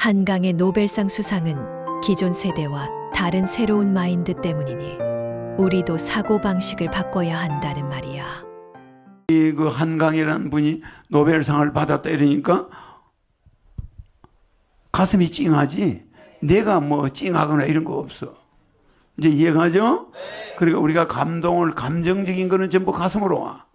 한강의 노벨상 수상은 기존 세대와 다른 새로운 마인드 때문이니 우리도 사고방식을 바꿔야 한다는 말이야. 이 그 한강이라는 분이 노벨상을 받았다 이러니까 가슴이 찡하지 내가 뭐 찡하거나 이런 거 없어. 이제 이해가죠? 그러니까 우리가 감동을 감정적인 거는 전부 가슴으로 와.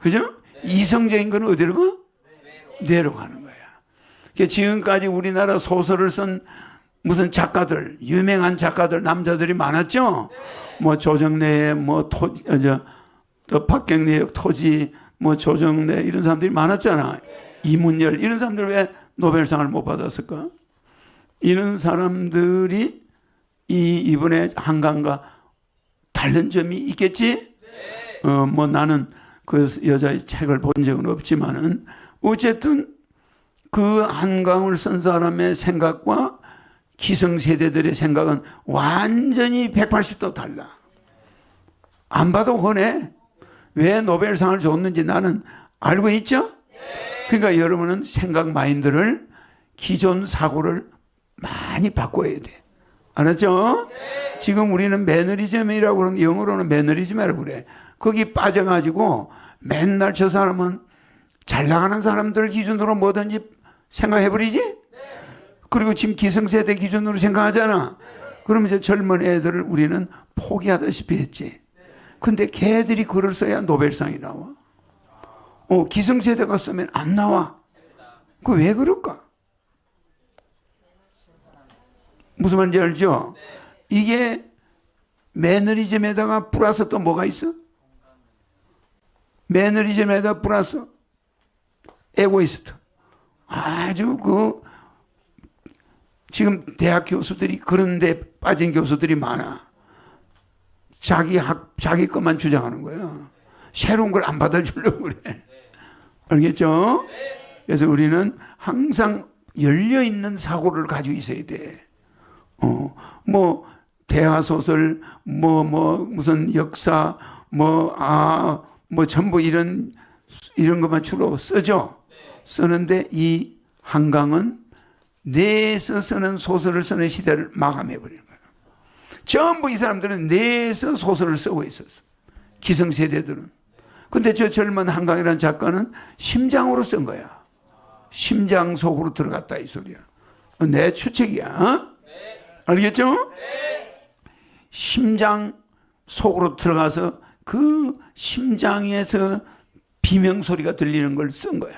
그죠? 이성적인 거는 어디로 가? 뇌로 가는 지금까지 우리나라 소설을 쓴 무슨 작가들, 유명한 작가들, 남자들이 많았죠? 뭐 조정래, 뭐 토, 어, 저, 또 박경래, 토지, 뭐 조정래 이런 사람들이 많았잖아. 이문열 이런 사람들 왜 노벨상을 못 받았을까? 이런 사람들이 이 이번에 한강과 다른 점이 있겠지? 어, 뭐 나는 그 여자의 책을 본 적은 없지만은 어쨌든 그 한강을 쓴 사람의 생각과 기성세대들의 생각은 완전히 180도 달라. 안 봐도 훤해. 왜 노벨상을 줬는지 나는 알고 있죠? 그러니까 여러분은 생각 마인드를 기존 사고를 많이 바꿔야 돼. 알았죠? 지금 우리는 매너리즘이라고 그러는 영어로는 매너리즘이라고 그래. 거기 빠져가지고 맨날 저 사람은 잘 나가는 사람들 기준으로 뭐든지 생각해버리지? 그리고 지금 기성세대 기준으로 생각하잖아. 그러면 이제 젊은 애들을 우리는 포기하다시피 했지. 근데 걔들이 글을 써야 노벨상이 나와. 어, 기성세대가 쓰면 안 나와. 그 왜 그럴까? 무슨 말인지 알죠? 이게 매너리즘에다가 플러스 또 뭐가 있어? 매너리즘에다 플러스 에고이스트. 아주 그 지금 대학 교수들이 그런 데 빠진 교수들이 많아. 자기 학 자기 것만 주장하는 거야. 새로운 걸 안 받아주려고 그래. 알겠죠? 그래서 우리는 항상 열려 있는 사고를 가지고 있어야 돼. 어, 뭐 대화 소설, 뭐 뭐 무슨 역사, 뭐 아, 뭐 전부 이런 이런 것만 주로 쓰죠. 쓰는데 이 한강은 뇌에서 쓰는 소설을 쓰는 시대를 마감해 버리는 거예요. 전부 이 사람들은 뇌에서 소설을 쓰고 있었어. 기성세대들은. 근데 저 젊은 한강이라는 작가는 심장으로 쓴 거야. 심장 속으로 들어갔다 이 소리야. 내 추측이야. 어? 알겠죠? 심장 속으로 들어가서 그 심장에서 비명 소리가 들리는 걸 쓴 거야.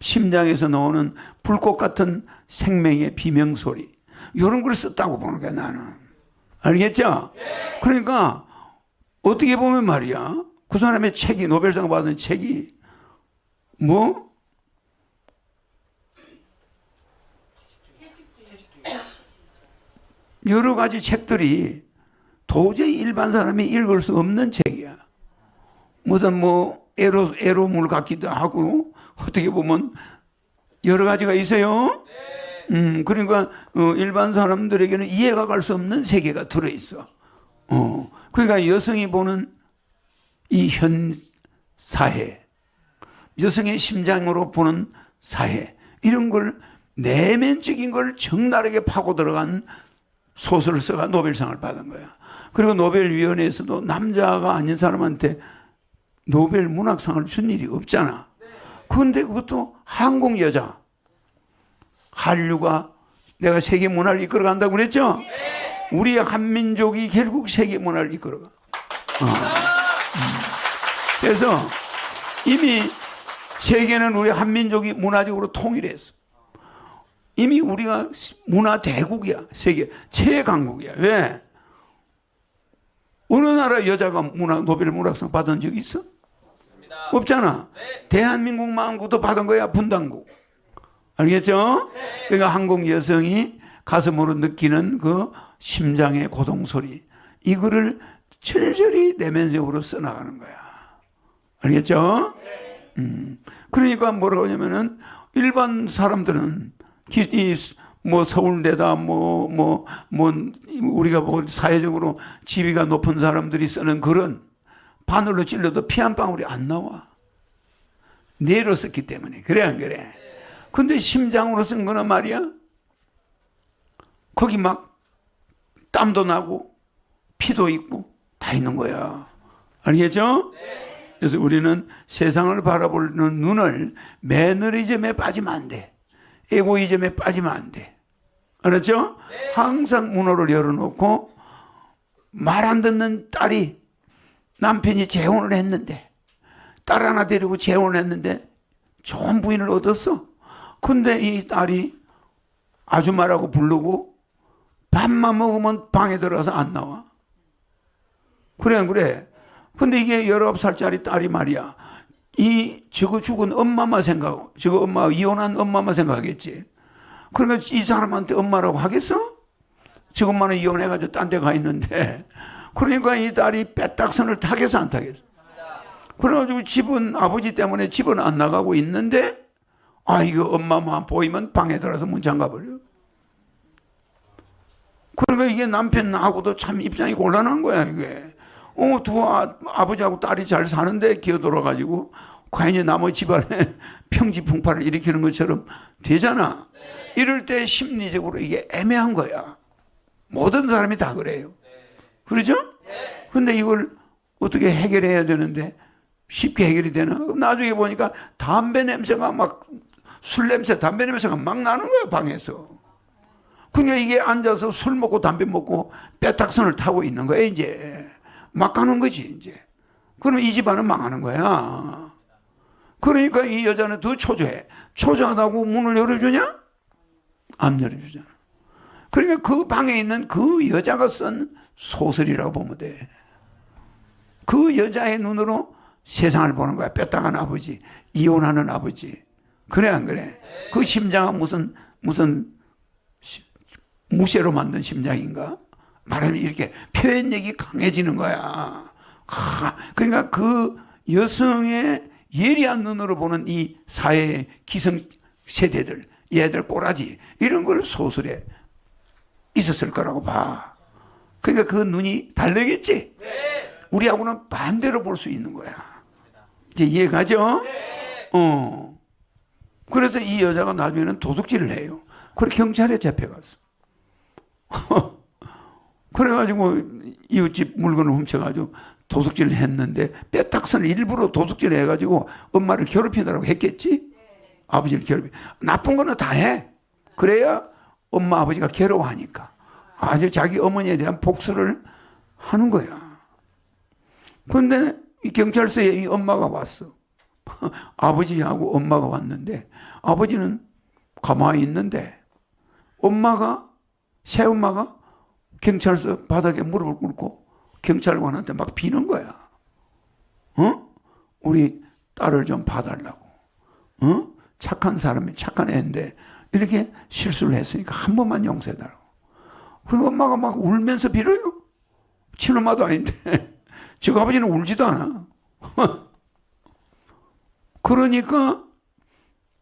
심장에서 나오는 불꽃 같은 생명의 비명 소리. 이런 걸 썼다고 보는 거야, 나는. 알겠죠? 그러니까 어떻게 보면 말이야. 그 사람의 책이 노벨상 받은 책이 뭐 여러 가지 책들이 도저히 일반 사람이 읽을 수 없는 책이야. 무슨 뭐 에로 에로물 같기도 하고 어떻게 보면 여러 가지가 있어요. 음 그러니까 어, 일반 사람들에게는 이해가 갈 수 없는 세계가 들어 있어. 어 그러니까 여성이 보는 이 현 사회, 여성의 심장으로 보는 사회 이런 걸 내면적인 걸 적나라하게 파고 들어간 소설을 써가 노벨상을 받은 거야. 그리고 노벨위원회에서도 남자가 아닌 사람한테 노벨 문학상을 준 일이 없잖아. 그런데 그것도 한국 여자. 한류가 내가 세계 문화를 이끌어 간다고 그랬죠? 우리 한민족이 결국 세계 문화를 이끌어 가. 어. 음. 그래서 이미 세계는 우리 한민족이 문화적으로 통일했어. 이미 우리가 문화 대국이야. 세계 최강국이야. 왜? 어느 나라 여자가 문화 노벨 문학상 받은 적 있어? 없잖아. 대한민국만 그도 받은 거야 분당국. 알겠죠? 그러니까 한국 여성이 가슴으로 느끼는 그 심장의 고동 소리 이거를 철저히 내면적으로 써나가는 거야. 알겠죠? 음. 그러니까 뭐라고 하냐면은 일반 사람들은 뭐 서울대다 뭐뭐뭐 우리가 뭐 사회적으로 지위가 높은 사람들이 쓰는 글은 바늘로 찔러도 피 한 방울이 안 나와. 뇌로 썼기 때문에 그래 안 그래? 근데 심장으로 쓴 거는 말이야. 거기 막 땀도 나고 피도 있고 다 있는 거야. 알겠죠? 그래서 우리는 세상을 바라보는 눈을 매너리즘에 빠지면 안 돼. 에고이즘에 빠지면 안 돼. 알았죠? 항상 문호를 열어놓고 말 안 듣는 딸이 남편이 재혼을 했는데 딸 하나 데리고 재혼을 했는데 좋은 부인을 얻었어. 근데 이 딸이 아줌마라고 부르고 밥만 먹으면 방에 들어가서 안 나와. 그래, 안 그래. 근데 이게 19살짜리 딸이 말이야. 이, 저거 죽은 엄마만 생각하고, 저거 엄마, 이혼한 엄마만 생각하겠지. 그러니까 이 사람한테 엄마라고 하겠어? 저 엄마는 이혼해가지고 딴 데 가 있는데. 그러니까 이 딸이 빼딱선을 타겠어, 안 타겠어? 그래가지고 집은 아버지 때문에 집은 안 나가고 있는데, 아, 이거 엄마만 보이면 방에 들어가서 문 잠가버려. 그러니까 이게 남편하고도 참 입장이 곤란한 거야, 이게. 어, 두 아, 아버지하고 딸이 잘 사는데 기어돌아가지고 과연 나머지 집안에 평지풍파를 일으키는 것처럼 되잖아. 이럴 때 심리적으로 이게 애매한 거야. 모든 사람이 다 그래요. 그러죠? 근데 이걸 어떻게 해결해야 되는데 쉽게 해결이 되나? 그럼 나중에 보니까 담배 냄새가 막 술 냄새, 담배 냄새가 막 나는 거야, 방에서. 그러니까 이게 앉아서 술 먹고 담배 먹고 빼딱선을 타고 있는 거야, 이제. 막 가는 거지, 이제. 그러면 이 집안은 망하는 거야. 그러니까 이 여자는 더 초조해. 초조하다고 문을 열어주냐? 안 열어주잖아. 그러니까 그 방에 있는 그 여자가 쓴 소설이라고 보면 돼. 그 여자의 눈으로 세상을 보는 거야. 뼈다간 아버지, 이혼하는 아버지. 그래, 안 그래? 그 심장은 무슨, 무슨, 시- 무쇠로 만든 심장인가? 말하면 이렇게 표현력이 강해지는 거야. 하, 그러니까 그 여성의 예리한 눈으로 보는 이 사회의 기성 세대들, 얘들 꼬라지, 이런 걸 소설에 있었을 거라고 봐. 그러니까 그 눈이 다르겠지? 우리하고는 반대로 볼 수 있는 거야. 이제 이해가죠? 어. 그래서 이 여자가 나중에는 도둑질을 해요. 그래 경찰에 잡혀갔어. 그래가지고 이웃집 물건을 훔쳐가지고 도둑질을 했는데 빼딱선을 일부러 도둑질 해가지고 엄마를 괴롭히느라고 했겠지? 아버지를 괴롭히. 나쁜 거는 다 해. 그래야 엄마 아버지가 괴로워하니까. 아주 자기 어머니에 대한 복수를 하는 거야. 근데 이 경찰서에 이 엄마가 왔어. 아버지하고 엄마가 왔는데 아버지는 가만히 있는데 엄마가 새엄마가 경찰서 바닥에 무릎을 꿇고 경찰관한테 막 비는 거야. 어? 우리 딸을 좀 봐달라고. 어? 착한 사람이 착한 애인데 이렇게 실수를 했으니까 한 번만 용서해달라고. 그 엄마가 막 울면서 빌어요. 친엄마도 아닌데. 저 아버지는 울지도 않아. 그러니까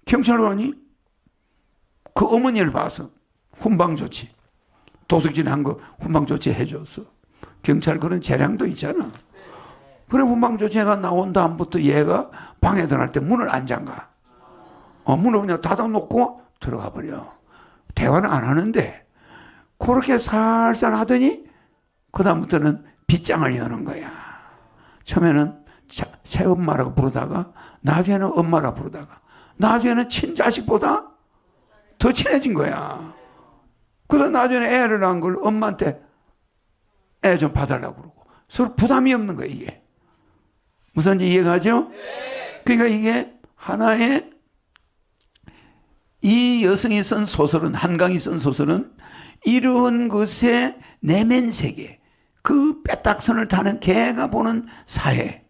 경찰관이 그 어머니를 봐서 훈방 조치, 도둑질 한 거 훈방 조치 해줬어. 경찰 그런 재량도 있잖아. 그래 훈방 조치가 나온 다음부터 얘가 방에 들어갈 때 문을 안 잠가. 어, 문을 그냥 닫아놓고 들어가 버려. 대화는 안 하는데 그렇게 살살 하더니 그 다음부터는 빗장을 여는 거야. 처음에는 자- 새엄마라고 부르다가 나중에는 엄마라 부르다가 나중에는 친자식보다 더 친해진 거야. 그러다 나중에 애를 낳은 걸 엄마한테 애 좀 봐달라고 그러고 서로 부담이 없는 거야 이게. 무슨 이해가죠? 그러니까 이게 하나의 이 여성이 쓴 소설은 한강이 쓴 소설은 이런 것의 내면 세계 그 빼딱선을 타는 개가 보는 사회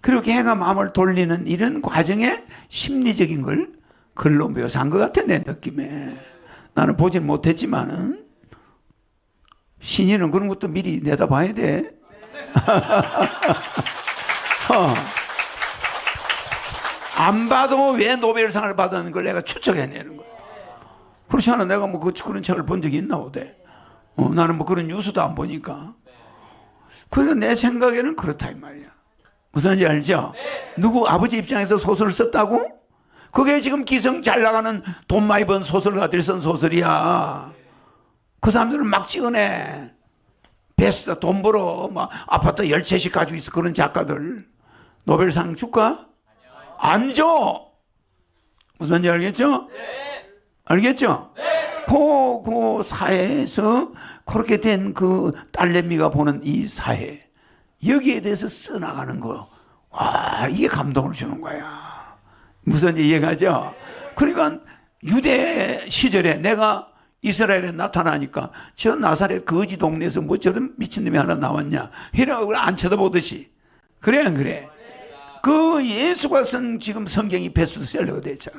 그리고 개가 마음을 돌리는 이런 과정의 심리적인 걸 글로 묘사한 것 같아 내 느낌에 나는 보진 못했지만은 신인은 그런 것도 미리 내다봐야 돼. 어. 안 봐도 왜 노벨상을 받았는 걸 내가 추측해내는. 그렇지 않아. 내가 뭐 그, 그런 책을 본 적이 있나 보대. 어, 나는 뭐 그런 뉴스도 안 보니까. 그러니까 내 생각에는 그렇다 이 말이야. 무슨 말인지 알죠? 누구 아버지 입장에서 소설을 썼다고? 그게 지금 기성 잘 나가는 돈 많이 번 소설가들이 쓴 소설이야. 그 사람들은 막 찍어내. 베스트 돈 벌어. 막 아파트 열 채씩 가지고 있어. 그런 작가들. 노벨상 줄까? 안 줘! 무슨 말인지 알겠죠? 알겠죠? 그, 그 사회에서 그렇게 된 그 딸내미가 보는 이 사회. 여기에 대해서 써나가는 거. 와, 이게 감동을 주는 거야. 무슨 이해가죠? 그러니까 유대 시절에 내가 이스라엘에 나타나니까 저 나사렛 거지 동네에서 뭐 저런 미친놈이 하나 나왔냐. 이러고 안 쳐다보듯이. 그래, 안 그래? 그 예수가 쓴 지금 성경이 베스트셀러가 됐잖아.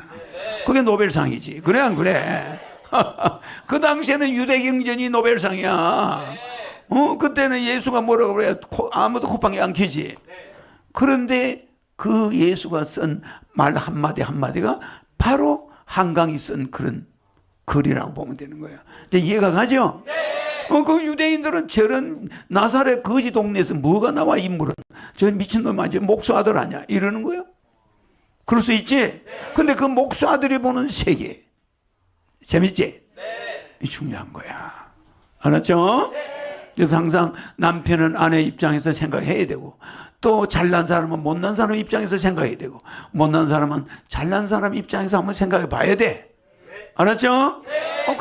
그게 노벨상이지. 그래, 안 그래? 그 당시에는 유대 경전이 노벨상이야. 어, 그때는 예수가 뭐라고 그래? 코- 아무도 쿠팡이 안 키지. 그런데 그 예수가 쓴 말 한마디 한마디가 바로 한강이 쓴 그런 글이라고 보면 되는 거예요. 이제 이해가 가죠? 어, 그 유대인들은 저런 나사렛 거지 동네에서 뭐가 나와 인물은 저 미친놈 아니지 목수 아들 아니야 이러는 거예요. 그럴 수 있지. 근데 그 목수 아들이 보는 세계 재밌지? 이 중요한 거야. 알았죠? 그래서 항상 남편은 아내 입장에서 생각해야 되고 또 잘난 사람은 못난 사람 입장에서 생각해야 되고 못난 사람은 잘난 사람 입장에서 한번 생각해 봐야 돼. 알았죠? 어, 그